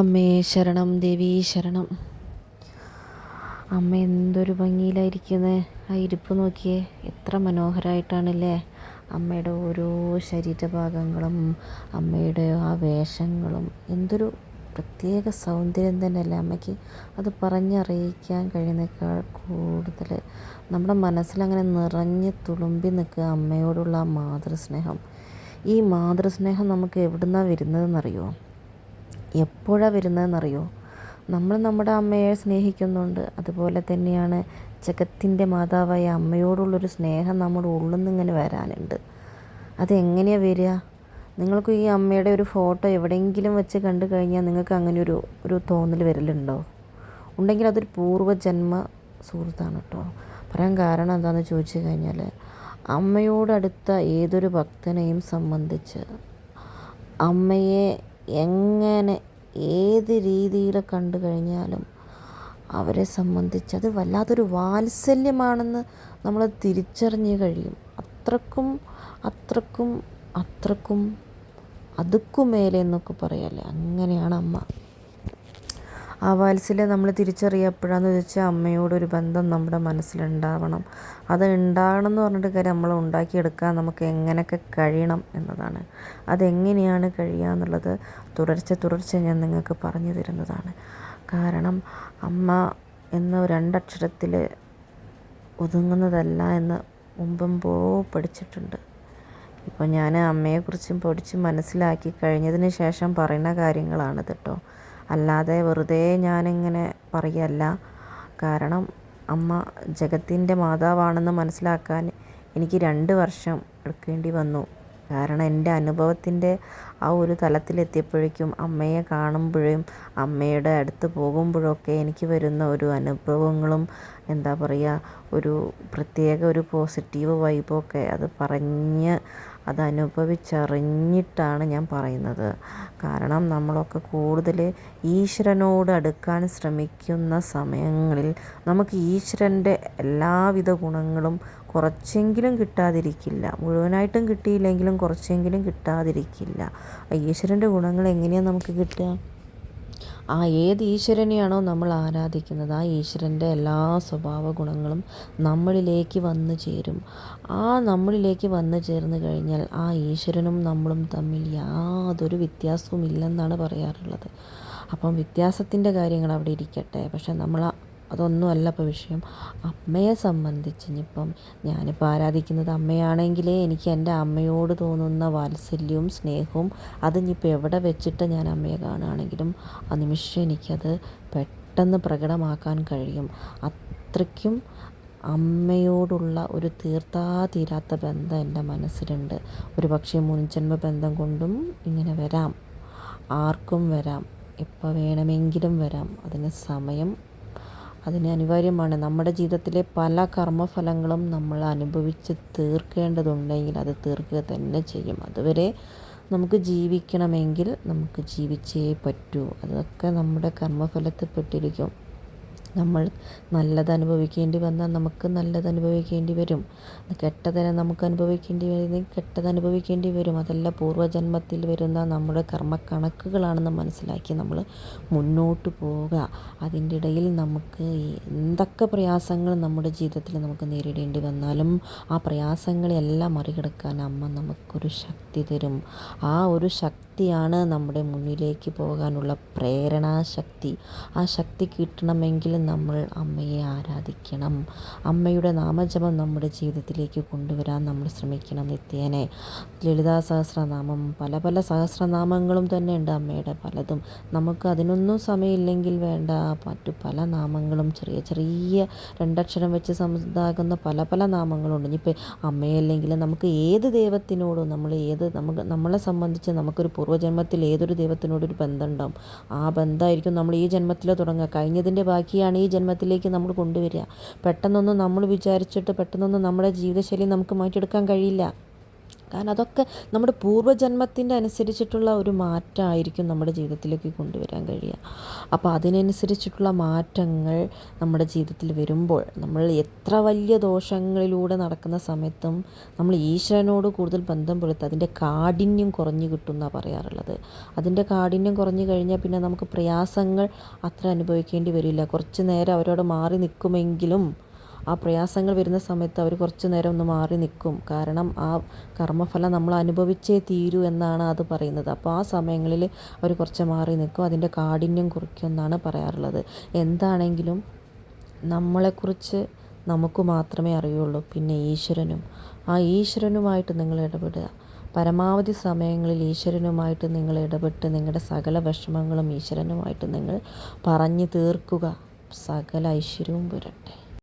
അമ്മേ ശരണം. ദേവി ശരണം. അമ്മ എന്തൊരു ഭംഗിയിലായിരിക്കുന്നത് ആ ഇരിപ്പ് നോക്കിയേ. എത്ര മനോഹരമായിട്ടാണല്ലേ അമ്മയുടെ ഓരോ ശരീരഭാഗങ്ങളും അമ്മയുടെ ആ വേഷങ്ങളും. എന്തൊരു പ്രത്യേക സൗന്ദര്യം തന്നെയല്ലേ അമ്മയ്ക്ക് അത് പറഞ്ഞറിയിക്കാൻ കഴിയുന്നേക്കാൾ കൂടുതൽ. നമ്മുടെ മനസ്സിലങ്ങനെ നിറഞ്ഞ് തുളുമ്പി നിൽക്കുക അമ്മയോടുള്ള ആ മാതൃസ്നേഹം. ഈ മാതൃസ്നേഹം നമുക്ക് എവിടുന്നാണ് വരുന്നതെന്നറിയോ എപ്പോഴാണ് വരുന്നതെന്നറിയോ? നമ്മൾ നമ്മുടെ അമ്മയെ സ്നേഹിക്കുന്നുണ്ട്. അതുപോലെ തന്നെയാണ് ജഗത്തിന്റെ മാതാവായ അമ്മയോടുള്ളൊരു സ്നേഹം നമ്മുടെ ഉള്ളിൽ നിന്നിങ്ങനെ വരാനുണ്ട്. അതെങ്ങനെയാണ് വരിക? നിങ്ങൾക്ക് ഈ അമ്മയുടെ ഒരു ഫോട്ടോ എവിടെയെങ്കിലും വെച്ച് കണ്ടു കഴിഞ്ഞാൽ നിങ്ങൾക്ക് അങ്ങനെ ഒരു ഒരു തോന്നൽ വരലുണ്ടോ? ഉണ്ടെങ്കിൽ അതൊരു പൂർവജന്മ സുഹൃത്താണ് കേട്ടോ. പറയാൻ കാരണം എന്താണെന്ന് ചോദിച്ചു കഴിഞ്ഞാൽ അമ്മയോടടുത്ത ഏതൊരു ഭക്തനെയും സംബന്ധിച്ച് അമ്മയെ എങ്ങനെ ഏത് രീതിയിൽ കണ്ടു കഴിഞ്ഞാലും അവരെ സംബന്ധിച്ച് അത് വല്ലാത്തൊരു വാത്സല്യമാണെന്ന് നമ്മൾ തിരിച്ചറിഞ്ഞു കഴിയും. അത്രക്കും അത്രക്കും അത്രക്കും അതുക്കുമേലെ എന്നൊക്കെ പറയല്ലേ? അങ്ങനെയാണ് അമ്മ. ആ വാത്സല്യം നമ്മൾ തിരിച്ചറിയപ്പോഴാന്ന് ചോദിച്ചാൽ അമ്മയോടൊരു ബന്ധം നമ്മുടെ മനസ്സിലുണ്ടാവണം. അത് ഉണ്ടാകണം എന്ന് പറഞ്ഞിട്ട് കാര്യം നമ്മൾ ഉണ്ടാക്കിയെടുക്കാൻ നമുക്ക് എങ്ങനെയൊക്കെ കഴിയണം എന്നതാണ്. അതെങ്ങനെയാണ് കഴിയുക എന്നുള്ളത് തുടർച്ച തുടർച്ച ഞാൻ നിങ്ങൾക്ക് പറഞ്ഞു തരുന്നതാണ്. കാരണം അമ്മ എന്ന രണ്ടക്ഷരത്തിൽ ഒതുങ്ങുന്നതല്ല എന്ന് മുമ്പെമ്പോ പഠിച്ചിട്ടുണ്ട്. ഇപ്പോൾ ഞാൻ അമ്മയെക്കുറിച്ചും പഠിച്ച് മനസ്സിലാക്കി കഴിഞ്ഞതിന് ശേഷം പറയുന്ന കാര്യങ്ങളാണ് കേട്ടോ അല്ലാതെ വെറുതെ ഞാനിങ്ങനെ പറയല്ല. കാരണം അമ്മ ജഗത്തിന്റെ മാതാവാണെന്ന് മനസ്സിലാക്കാൻ എനിക്ക് രണ്ട് വർഷം എടുക്കേണ്ടി വന്നു. കാരണം എന്റെ അനുഭവത്തിന്റെ ആ ഒരു തലത്തിലെത്തിയപ്പോഴേക്കും അമ്മയെ കാണുമ്പോഴും അമ്മയുടെ അടുത്ത് പോകുമ്പോഴൊക്കെ എനിക്ക് വരുന്ന ഒരു അനുഭവങ്ങളും എന്താ പറയുക ഒരു പ്രത്യേക ഒരു പോസിറ്റീവ് വൈബൊക്കെ അത് പറഞ്ഞ് അത് അനുഭവിച്ചറിഞ്ഞിട്ടാണ് ഞാൻ പറയുന്നത്. കാരണം നമ്മളൊക്കെ കൂടുതൽ ഈശ്വരനോട് അടുക്കാൻ ശ്രമിക്കുന്ന സമയങ്ങളിൽ നമുക്ക് ഈശ്വരന്റെ എല്ലാവിധ ഗുണങ്ങളും കുറച്ചെങ്കിലും കിട്ടാതിരിക്കില്ല. മുഴുവനായിട്ടും കിട്ടിയില്ലെങ്കിലും കുറച്ചെങ്കിലും കിട്ടാതിരിക്കില്ല. ഈശ്വരന്റെ ഗുണങ്ങൾ എങ്ങനെയാണ് നമുക്ക് കിട്ടുക? ആ ഏത് ഈശ്വരനെയാണോ നമ്മൾ ആരാധിക്കുന്നത് ആ ഈശ്വരന്റെ എല്ലാ സ്വഭാവ ഗുണങ്ങളും നമ്മളിലേക്ക് വന്നു ചേരും. ആ നമ്മളിലേക്ക് വന്നു ചേർന്ന് കഴിഞ്ഞാൽ ആ ഈശ്വരനും നമ്മളും തമ്മിൽ യാതൊരു വ്യത്യാസവും ഇല്ലെന്നാണ് പറയാറുള്ളത്. അപ്പം വ്യത്യാസത്തിന്റെ കാര്യങ്ങൾ അവിടെ ഇരിക്കട്ടെ. പക്ഷെ നമ്മൾ അതൊന്നും അല്ല ഇപ്പോൾ വിഷയം. അമ്മയെ സംബന്ധിച്ച് ഇനിയിപ്പം ഞാനിപ്പോൾ ആരാധിക്കുന്നത് അമ്മയാണെങ്കിലേ എനിക്ക് എന്റെ അമ്മയോട് തോന്നുന്ന വാത്സല്യവും സ്നേഹവും അതിനിപ്പോൾ എവിടെ വെച്ചിട്ട് ഞാൻ അമ്മയെ കാണുകയാണെങ്കിലും ആ നിമിഷം എനിക്കത് പെട്ടെന്ന് പ്രകടമാക്കാൻ കഴിയും. അത്രയ്ക്കും അമ്മയോടുള്ള ഒരു തീർത്താ തീരാത്ത ബന്ധം എന്റെ മനസ്സിലുണ്ട്. ഒരു പക്ഷേ മുൻജന്മ ബന്ധം കൊണ്ടും ഇങ്ങനെ വരാം. ആർക്കും വരാം. എപ്പോൾ വേണമെങ്കിലും വരാം. അതിന് സമയം അതിന് അനിവാര്യമാണ്. നമ്മുടെ ജീവിതത്തിലെ പല കർമ്മഫലങ്ങളും നമ്മൾ അനുഭവിച്ച് തീർക്കേണ്ടതുണ്ടെങ്കിൽ അത് തീർക്കുക തന്നെ ചെയ്യും. അതുവരെ നമുക്ക് ജീവിക്കണമെങ്കിൽ നമുക്ക് ജീവിച്ചേ പറ്റൂ. അതൊക്കെ നമ്മുടെ കർമ്മഫലത്തിൽ പെട്ടിരിക്കും. നമ്മൾ നല്ലത് അനുഭവിക്കേണ്ടി വന്നാൽ നമുക്ക് നല്ലത് അനുഭവിക്കേണ്ടി വരും. കെട്ടതിനെ നമുക്ക് അനുഭവിക്കേണ്ടി വരുന്നെങ്കിൽ കെട്ടത് അനുഭവിക്കേണ്ടി വരും. അതല്ല പൂർവജന്മത്തിൽ വരുന്ന നമ്മുടെ കർമ്മ കണക്കുകളാണെന്ന് മനസ്സിലാക്കി നമ്മൾ മുന്നോട്ട് പോവുക. അതിന്റെ ഇടയിൽ നമുക്ക് എന്തൊക്കെ പ്രയാസങ്ങൾ നമ്മുടെ ജീവിതത്തിൽ നമുക്ക് നേരിടേണ്ടി വന്നാലും ആ പ്രയാസങ്ങളെല്ലാം മറികടക്കാൻ അമ്മ നമുക്കൊരു ശക്തി തരും. ആ ഒരു ശക്തിയാണ് നമ്മുടെ മുന്നിലേക്ക് പോകാനുള്ള പ്രേരണാശക്തി. ആ ശക്തി കിട്ടണമെങ്കിൽ നമ്മൾ അമ്മയെ ആരാധിക്കണം. അമ്മയുടെ നാമജപം നമ്മുടെ ജീവിതത്തിലേക്ക് കൊണ്ടുവരാൻ നമ്മൾ ശ്രമിക്കണം നിത്യേനെ. ലളിതാ സഹസ്രനാമം പല പല സഹസ്രനാമങ്ങളും തന്നെ ഉണ്ട് അമ്മയുടെ പലതും. നമുക്ക് അതിനൊന്നും സമയമില്ലെങ്കിൽ വേണ്ട. മറ്റു പല നാമങ്ങളും ചെറിയ ചെറിയ രണ്ടക്ഷരം വെച്ച് സംസാകുന്ന പല പല നാമങ്ങളുണ്ട്. ഇനിയിപ്പോൾ അമ്മയല്ലെങ്കിൽ നമുക്ക് ഏത് ദൈവത്തിനോടും നമ്മൾ ഏത് നമുക്ക് നമ്മളെ സംബന്ധിച്ച് നമുക്കൊരു പൂർവജന്മത്തിൽ ഏതൊരു ദൈവത്തിനോടൊരു ബന്ധം ഉണ്ടാവും ആ ബന്ധമായിരിക്കും നമ്മൾ ഈ ജന്മത്തിൽ തുടങ്ങുക. കഴിഞ്ഞതിന്റെ ബാക്കിയാണ് ഈ ജന്മത്തിലേക്ക് നമ്മൾ കൊണ്ടുവരിക. പെട്ടെന്നൊന്നും നമ്മൾ വിചാരിച്ചിട്ട് പെട്ടെന്നൊന്നും നമ്മുടെ ജീവിതശൈലി നമുക്ക് മാറ്റിയെടുക്കാൻ കഴിയില്ല. കാരണം അതൊക്കെ നമ്മുടെ പൂർവജന്മത്തിന്റെ അനുസരിച്ചിട്ടുള്ള ഒരു മാറ്റമായിരിക്കും നമ്മുടെ ജീവിതത്തിലേക്ക് കൊണ്ടുവരാൻ കഴിയുക. അപ്പോൾ അതിനനുസരിച്ചിട്ടുള്ള മാറ്റങ്ങൾ നമ്മുടെ ജീവിതത്തിൽ വരുമ്പോൾ നമ്മൾ എത്ര വലിയ ദോഷങ്ങളിലൂടെ നടക്കുന്ന സമയത്തും നമ്മൾ ഈശ്വരനോട് കൂടുതൽ ബന്ധം പുലർത്തുക. അതിന്റെ കാഠിന്യം കുറഞ്ഞു കിട്ടും എന്നാണ് പറയാറുള്ളത്. അതിന്റെ കാഠിന്യം കുറഞ്ഞു കഴിഞ്ഞാൽ പിന്നെ നമുക്ക് പ്രയാസങ്ങൾ അത്ര അനുഭവിക്കേണ്ടി വരില്ല. കുറച്ച് നേരം അവരോട് മാറി നിൽക്കുമെങ്കിലും ആ പ്രയാസങ്ങൾ വരുന്ന സമയത്ത് അവർ കുറച്ച് നേരം ഒന്ന് മാറി നിൽക്കും. കാരണം ആ കർമ്മഫലം നമ്മൾ അനുഭവിച്ചേ തീരൂ എന്നാണ് അത് പറയുന്നത്. അപ്പോൾ ആ സമയങ്ങളിൽ അവർ കുറച്ച് മാറി നിൽക്കും. അതിന്റെ കാഠിന്യം കുറയ്ക്കും എന്നാണ് പറയാറുള്ളത്. എന്താണെങ്കിലും നമ്മളെക്കുറിച്ച് നമുക്ക് മാത്രമേ അറിയുള്ളൂ. പിന്നെ ഈശ്വരനും. ആ ഈശ്വരനുമായിട്ട് നിങ്ങൾ ഇടപെടുക. പരമാവധി സമയങ്ങളിൽ ഈശ്വരനുമായിട്ട് നിങ്ങൾ ഇടപെട്ട് നിങ്ങളുടെ സകല വിഷമങ്ങളും ഈശ്വരനുമായിട്ട് നിങ്ങൾ പറഞ്ഞു തീർക്കുക. സകല ഐശ്വര്യവും വരട്ടെ.